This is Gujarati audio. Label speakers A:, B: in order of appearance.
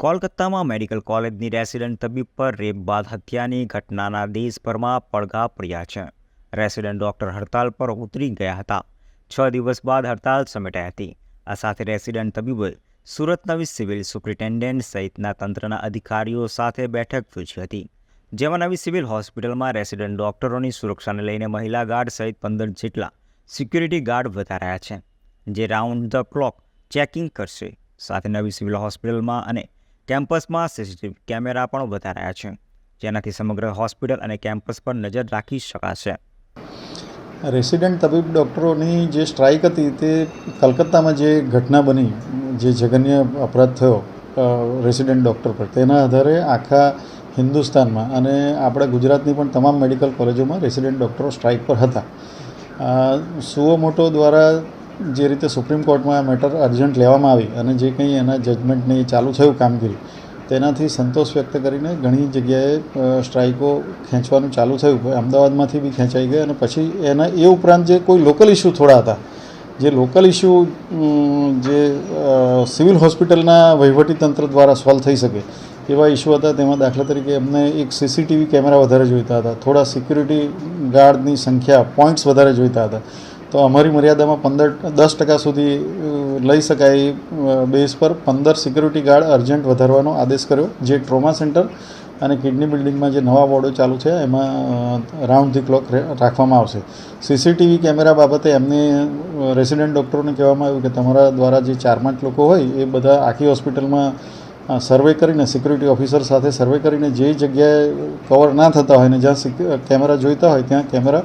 A: કોલકાતામાં મેડિકલ કોલેજની રેસિડન્ટ તબીબ પર રેપ બાદ હત્યાની ઘટનાના દેશભરમાં પડઘા પડ્યા છે. રેસિડન્ટ ડૉક્ટર હડતાલ પર ઉતરી ગયા હતા. છ દિવસ બાદ હડતાલ સમેટાઈ હતી. આ સાથે રેસિડન્ટ તબીબોએ સુરત નવી સિવિલ સુપ્રિન્ટેન્ડન્ટ સહિતના તંત્રના અધિકારીઓ સાથે બેઠક યોજી હતી. જેમાં નવી સિવિલ હોસ્પિટલમાં રેસિડન્ટ ડૉક્ટરોની સુરક્ષાને લઈને મહિલા ગાર્ડ સહિત પંદર જેટલા સિક્યુરિટી ગાર્ડ વધારાયા છે. જે રાઉન્ડ ધ ક્લોક ચેકિંગ કરશે. સાથે નવી સિવિલ હોસ્પિટલમાં અને કેમ્પસમાં સીસીટીવી કેમેરા પણ વધારાયા છે. જેનાથી સમગ્ર હોસ્પિટલ અને કેમ્પસ પર નજર રાખી શકાશે.
B: રેસિડેન્ટ તબીબ ડૉક્ટરોની જે સ્ટ્રાઇક હતી તે કલકત્તામાં જે ઘટના બની, જે જઘન્ય અપરાધ થયો રેસિડેન્ટ ડૉક્ટર પર, તેના આધારે આખા હિન્દુસ્તાનમાં અને આપણા ગુજરાતની પણ તમામ મેડિકલ કોલેજોમાં રેસિડન્ટ ડૉક્ટરો સ્ટ્રાઇક પર હતા. સુઓ મોટો દ્વારા જે રીતે સુપ્રીમ કોર્ટમાં આ મેટર અર્જન્ટ લેવામાં આવી અને જે કંઈ એના જજમેન્ટને ચાલુ થયું કામગીરી, તેનાથી સંતોષ વ્યક્ત કરીને ઘણી જગ્યાએ સ્ટ્રાઇકો ખેંચવાનું ચાલુ થયું. અમદાવાદમાંથી બી ખેંચાઈ ગઈ અને પછી એના, એ ઉપરાંત જે કોઈ લોકલ ઇસ્યુ થોડા હતા. જે લોકલ ઇસ્યુ જે સિવિલ હોસ્પિટલના વહીવટીતંત્ર દ્વારા સોલ્વ થઈ શકે, એવા ઇસ્યુ હતા. તેમાં દાખલા તરીકે એમને એક સીસીટીવી કેમેરા વધારે જોઈતા હતા. થોડા સિક્યુરિટી ગાર્ડની સંખ્યા પોઈન્ટ્સ વધારે જોઈતા હતા. તો અમારી મર્યાદામાં પંદર, દસ ટકા સુધી લઈ શકાય બેઝ પર પંદર સિક્યુરિટી ગાર્ડ અર્જન્ટ વધારવાનો આદેશ કર્યો, જે ટ્રોમા સેન્ટર અને કિડની બિલ્ડિંગમાં જે નવા વોર્ડો ચાલુ છે, એમાં રાઉન્ડ ધી ક્લોક રાખવામાં આવશે. સીસીટીવી કેમેરા બાબતે એમને રેસિડેન્ટ ડૉક્ટરોને કહેવામાં આવ્યું કે તમારા દ્વારા જે ચાર પાંચ લોકો હોય, એ બધા આખી હોસ્પિટલમાં સર્વે કરીને, સિક્યુરિટી ઓફિસર સાથે સર્વે કરીને, જે જગ્યાએ કવર ના થતા હોય ને જ્યાં કેમેરા જોઈતા હોય, ત્યાં કેમેરા